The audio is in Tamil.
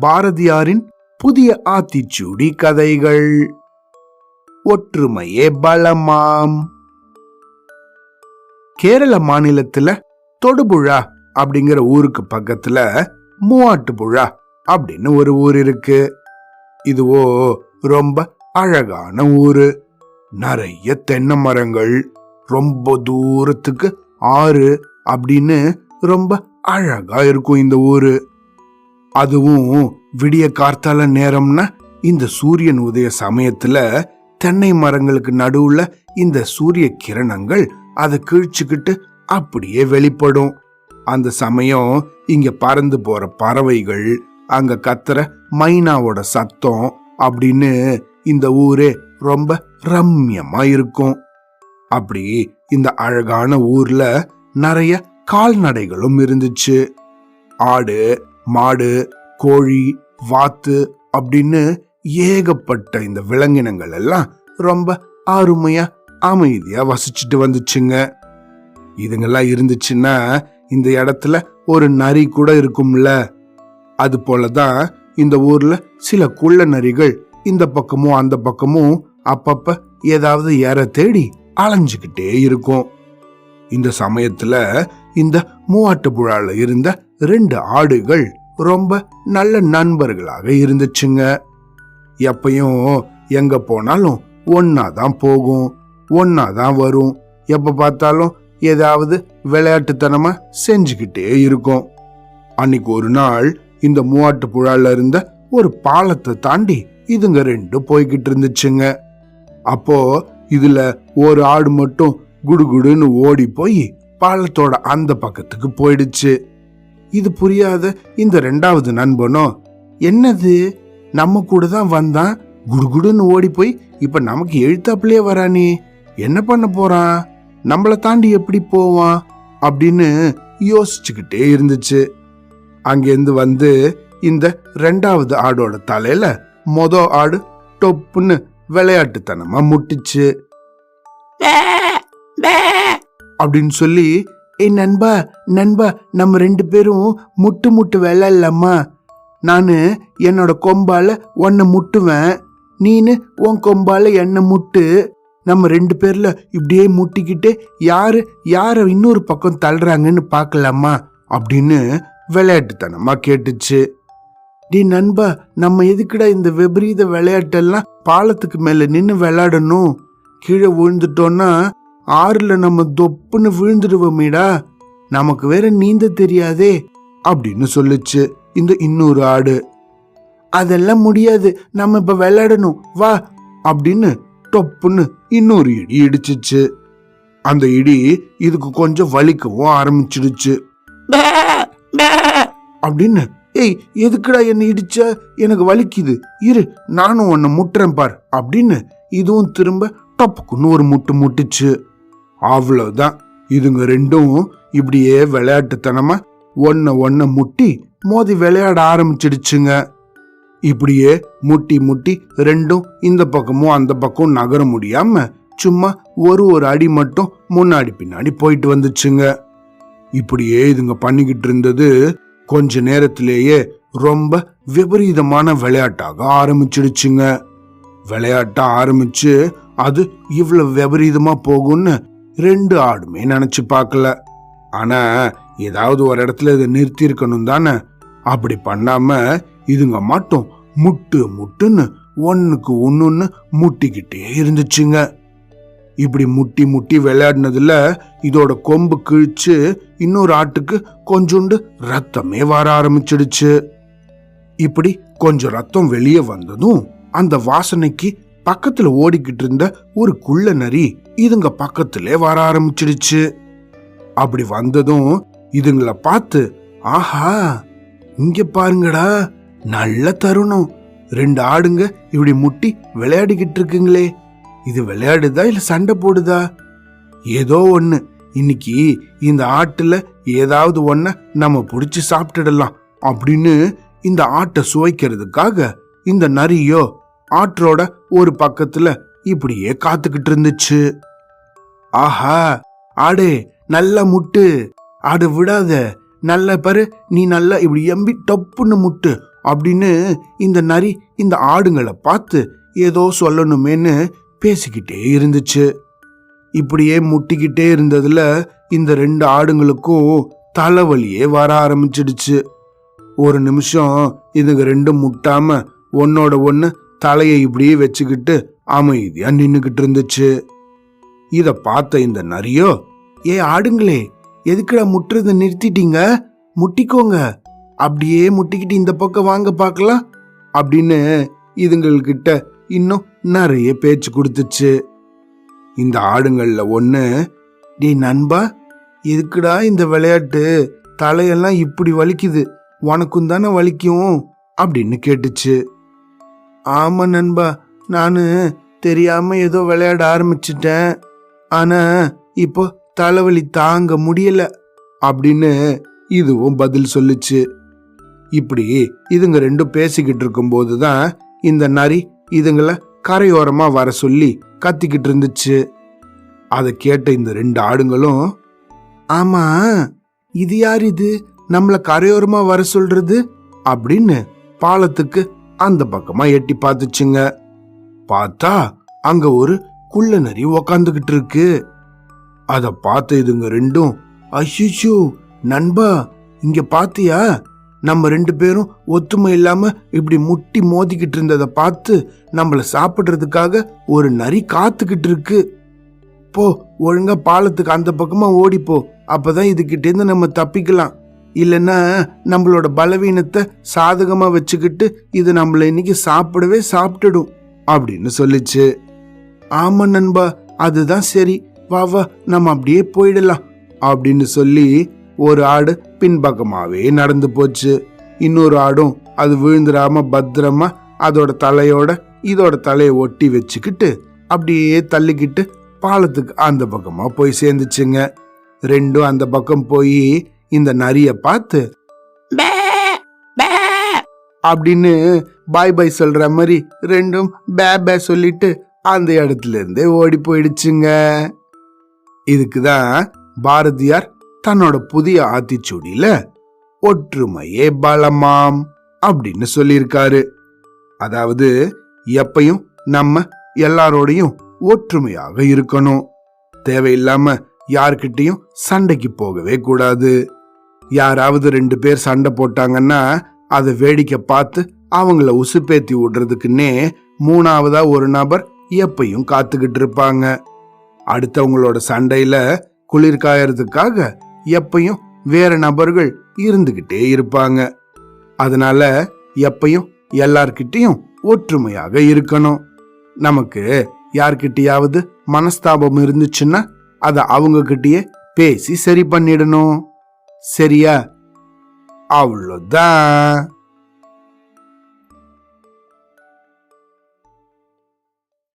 பாரதியாரின் புதிய ஆத்திச்சூடி கதைகள். ஒற்றுமையே பலமாம். கேரள மாநிலத்துல தொடுபுழா அப்படிங்கிற ஊருக்கு பக்கத்துல மூவாட்டுப்புழா அப்படின்னு ஒரு ஊர் இருக்கு. இதுவோ ரொம்ப அழகான ஊரு. நிறைய தென்னை மரங்கள் ரொம்ப தூரத்துக்கு ஆறு அப்படின்னு ரொம்ப அழகா இருக்கும் இந்த ஊரு. அதுவும் விடிய கார்த்தால நேரம்னா இந்த சூரியன் உதய சமயத்துல தென்னை மரங்களுக்கு நடுவுல இந்த சூரிய கிரணங்கள் அதை கிழிச்சுக்கிட்டு அப்படியே வெளிப்படும். அந்த சமயம் இங்க பறந்து போற பறவைகள் அங்க கத்துற மைனாவோட சத்தம் அப்படின்னு இந்த ஊரே ரொம்ப ரம்யமா இருக்கும். அப்படி இந்த அழகான ஊர்ல நிறைய கால்நடைகளும் இருந்துச்சு. ஆடு மாடு கோழி வாத்து அப்படின்னு ஏகப்பட்ட இந்த விலங்கினங்கள் எல்லாம் ரொம்ப அருமையா அமைதியா வசிச்சுட்டு வந்துச்சுங்க. இதுங்கெல்லாம் இருந்துச்சுன்னா இந்த இடத்துல ஒரு நரி கூட இருக்கும்ல. அது போலதான் இந்த ஊர்ல சில குள்ள நரிகள் இந்த பக்கமும் அந்த பக்கமும் அப்பப்ப ஏதாவது ஏற தேடி அலைஞ்சுக்கிட்டே இருக்கும். இந்த சமயத்துல இந்த மூவாட்டுப்புழால இருந்த ரெண்டு ஆடுகள் ரொம்ப நல்ல நண்பர்களாக இருந்துச்சுங்க. எப்பையும் எங்க போனாலும் ஒன்னா தான் போகும் ஒன்னா தான் வரும். எப்ப பார்த்தாலும் ஏதாவது விளையாட்டுத்தனமா செஞ்சுக்கிட்டே இருக்கும். அன்னைக்கு ஒரு நாள் இந்த மூவாட்டு புழால இருந்த ஒரு பாலத்தை தாண்டி இதுங்க ரெண்டு போய்கிட்டு இருந்துச்சுங்க. அப்போ இதுல ஒரு ஆடு மட்டும் குடுகுடுன்னு ஓடி போய் பாலத்தோட அந்த பக்கத்துக்கு போயிடுச்சு. இது புரியாத இந்த ரெண்டாவது நண்பனோ? என்னது? நம்ம கூட தான் வந்தான்? குடுகுடுன்னு ஓடி போய் இப்ப நமக்கு எழுத்தாப்புலயே வரானே என்ன பண்ண போறான்? நம்மள தாண்டி எப்படி போவான்? அப்படின்னு யோசிச்சுக்கிட்டே இருந்துச்சு. அங்கேருந்து வந்து இந்த ரெண்டாவது ஆடோட தலையில மொத ஆடு டொப்புன்னு விளையாட்டுத்தனமா முட்டிச்சு. அப்படின்னு சொல்லி ஏய் நண்பா நண்பா நம்ம ரெண்டு பேரும் முட்டு முட்டு விளையாடலாமா? நான் என்னோட கொம்பால உன்னை முட்டுவேன். நீனு உன் கொம்பால என்னை முட்டு. நம்ம ரெண்டு பேரில் இப்படியே முட்டிக்கிட்டு யார் யாரை இன்னொரு பக்கம் தள்ளுறாங்கன்னு பார்க்கலாமா? அப்படின்னு விளையாட்டுத்தனமா கேட்டுச்சு. டி நண்பா நம்ம எதுக்குடா இந்த விபரீத விளையாட்டெல்லாம் பாலத்துக்கு மேலே நின்று விளையாடணும்? கீழே விழுந்துட்டோன்னா ஆறுல நம்ம தொப்புன்னு விழுந்துடுவோமேடா. நமக்கு வேற நீந்த தெரியாதே அப்படின்னு சொல்லுச்சு இந்த இன்னொரு ஆடு. அதெல்லாம் முடியாது நம்ம இப்ப விளையாடணும் வா அப்படின்னு டொப்புன்னு இன்னொரு இடி இடிச்சிச்சு. அந்த இடி இதுக்கு கொஞ்சம் வலிக்கவும் ஆரம்பிச்சிடுச்சு. அப்படின்னு ஏய் எதுக்குடா என்ன இடிச்ச? எனக்கு வலிக்குது. இரு நானும் உன்னை முட்டுறேன் பார் அப்படின்னு இதுவும் திரும்ப டப்புக்குன்னு ஒரு முட்டு முட்டுச்சு. அவ்வளவுதான். இதுங்க ரெண்டும் இப்படியே விளையாட்டுத்தனமா ஒன்ன ஒன்ன முட்டி மோதி விளையாட ஆரம்பிச்சிடுச்சுங்க. இப்படியே முட்டி முட்டி ரெண்டும் இந்த பக்கமும் அந்த பக்கம் நகர முடியாம சும்மா ஒரு ஒரு அடி மட்டும் முன்னாடி பின்னாடி போயிட்டு வந்துச்சுங்க. இப்படியே இதுங்க பண்ணிக்கிட்டு இருந்தது கொஞ்ச நேரத்திலேயே ரொம்ப விபரீதமான விளையாட்டாக ஆரம்பிச்சிடுச்சுங்க. விளையாட்ட ஆரம்பிச்சு அது இவ்வளவு விபரீதமா போகும்னு ரெண்டு ஆடுமே நினைச்சு பார்க்கல. ஆனா ஏதாவது ஒரு இடத்துல இதை நிறுத்தி இருக்கணும் தானே? அப்படி பண்ணாம இதுங்க மட்டும் முட்டு முட்டுன்னு ஒண்ணுக்கு ஒன்னொன்னு முட்டிக்கிட்டே இருந்துச்சுங்க. இப்படி முட்டி முட்டி விளையாடினதுல இதோட கொம்பு கிழிச்சு இன்னொரு ஆட்டுக்கு கொஞ்சோண்டு ரத்தமே வர ஆரம்பிச்சிடுச்சு. இப்படி கொஞ்சம் ரத்தம் வெளியே வந்ததும் அந்த வாசனைக்கு பக்கத்துல ஓடிக்கிட்டு இருந்த ஒரு குள்ள நரி இதுங்க பக்கத்திலே வர ஆரம்பிச்சிடுச்சு. அப்படி வந்ததும் இதுங்களை பார்த்து ஆஹா இங்க பாருங்கடா நல்ல தருணம். ரெண்டு ஆடுங்க இப்படி முட்டி விளையாடிக்கிட்டு இருக்குங்களே இது விளையாடுதா இல்ல சண்டை போடுதா? ஏதோ ஒண்ணு. இன்னைக்கு இந்த ஆட்டுல ஏதாவது ஒன்ன நம்ம புடிச்சு சாப்பிட்டுடலாம் அப்படின்னு இந்த ஆட்டை சுவைக்கிறதுக்காக இந்த நரியோ ஆற்றோட ஒரு பக்கத்துல இப்படியே காத்துக்கிட்டு இருந்துச்சு. ஆஹா ஆடே நல்ல முட்டு. ஆடு விடாத நல்ல பாரு நீ நல்லா இப்படி எம்பி டப்புன்னு முட்டு அப்படின்னு இந்த நரி இந்த ஆடுங்களை பார்த்து ஏதோ சொல்லணுமேன்னு பேசிக்கிட்டே இருந்துச்சு. இப்படியே முட்டிக்கிட்டே இருந்ததுல இந்த ரெண்டு ஆடுங்களுக்கும் தலைவலியே வர ஆரம்பிச்சிடுச்சு. ஒரு நிமிஷம் இதுங்க ரெண்டும் முட்டாம ஒன்னோட ஒன்று தலையை இப்படியே வச்சுக்கிட்டு அமைதியா நின்னுக்கிட்டு இருந்துச்சு இத பார்த்த இந்த நரியோ ஏ ஆடுங்களே எதுக்குடா முட்டுறதை நிறுத்திட்டீங்க? முட்டிக்கோங்க. அப்படியே முட்டிக்கிட்டு இந்த பக்கம் வாங்க பார்க்கலாம். அப்படின்னு இதுங்கள்கிட்ட இன்னும் நிறைய பேச்சு கொடுத்துச்சு. இந்த ஆடுங்கள்ல ஒன்று டே நண்பா எதுக்குடா இந்த விளையாட்டு? தலையெல்லாம் இப்படி வலிக்குது. உனக்கும் தானே வலிக்கும்? அப்படின்னு கேட்டுச்சு. ஆமா நண்பா நான் தெரியாம ஏதோ விளையாட ஆரம்பிச்சிட்டேன். ஆனா இப்போ தலைவலி தாங்க முடியல அப்படின்னு இதுவும் பதில் சொல்லுச்சு. இப்படி இதுங்க ரெண்டும் பேசிக்கிட்டு இருக்கும்போது தான் இந்த நரி இதுங்களை கரையோரமா வர சொல்லி கத்திக்கிட்டு இருந்துச்சு. அதை கேட்ட இந்த ரெண்டு ஆடுங்களும் ஆமா இது யார் இது? நம்மளை கரையோரமா வர சொல்றது? அப்படின்னு பாலத்துக்கு அந்த பக்கமா எட்டி பார்த்துச்சுங்க. பார்த்தா அங்க ஒரு குள்ள நரி உக்காந்துகிட்டு இருக்கு. அத பார்த்த இதுங்க ரெண்டும் அஷிஷு நண்பா இங்க பாத்தியா? நம்ம ரெண்டு பேரும் ஒத்துமை இல்லாம இப்படி முட்டி மோதிக்கிட்டு இருந்ததை பார்த்து நம்மள சாப்பிடுறதுக்காக ஒரு நரி காத்துக்கிட்டு இருக்கு. போ ஒழுங்கா பாலத்துக்கு அந்த பக்கமா ஓடிப்போ அப்பதான் இதுகிட்டேருந்து நம்ம தப்பிக்கலாம். இல்லைன்னா நம்மளோட பலவீனத்தை சாதகமா வச்சுக்கிட்டு இது நம்மள இன்னைக்கு சாப்பிடவே சாப்பிட்டுடும் அப்படின்னு சொல்லிச்சு. ஆமா நண்பா அதுதான் சரி. வா வா நம்ம அப்படியே போயிடலாம் அப்படின்னு சொல்லி ஒரு ஆடு பின்பக்கமாவே நடந்து போச்சு. இன்னொரு ஆடும் அது விழுந்துடாம பத்திரமா அதோட தலையோட இதோட தலையை ஒட்டி வச்சுக்கிட்டு அப்படியே தள்ளிக்கிட்டு பாலத்துக்கு அந்த பக்கமா போய் சேர்ந்துச்சுங்க. ரெண்டும் அந்த பக்கம் போய் இந்த நரிய பார்த்து அப்படின்னு பாய் பாய் சொல்ற மாதிரி ரெண்டும் பே பே சொல்லிட்டு அந்த இடத்துல இருந்தே ஓடி போயிடுச்சுங்க. இதுக்கு தான் பாரதியார் தன்னோட புதிய ஆத்திச்சூடியில ஒற்றுமையே பலமாம் அப்படின்னு சொல்லியிருக்காரு. அதாவது எப்பையும் நம்ம எல்லாரோடையும் ஒற்றுமையாக இருக்கணும். தேவையில்லாம யார்கிட்டயும் சண்டைக்கு போகவே கூடாது. யாராவது ரெண்டு பேர் சண்டை போட்டாங்கன்னா அதை வேடிக்கை பார்த்து அவங்கள உசுப்பேத்தி விடுறதுக்குன்னே மூணாவதா ஒரு நபர் எப்பையும் காத்துக்கிட்டு இருப்பாங்க. அடுத்தவங்களோட சண்டையில குளிர் காயறதுக்காக எப்பயும் வேற நபர்கள் இருந்துகிட்டே இருப்பாங்க. அதனால எப்பையும் எல்லார்கிட்டையும் ஒற்றுமையாக இருக்கணும். நமக்கு யார்கிட்டயாவது மனஸ்தாபம் இருந்துச்சுன்னா அதை அவங்க கிட்டயே பேசி சரி பண்ணிடணும். சரியா? அவ்வளோதான்.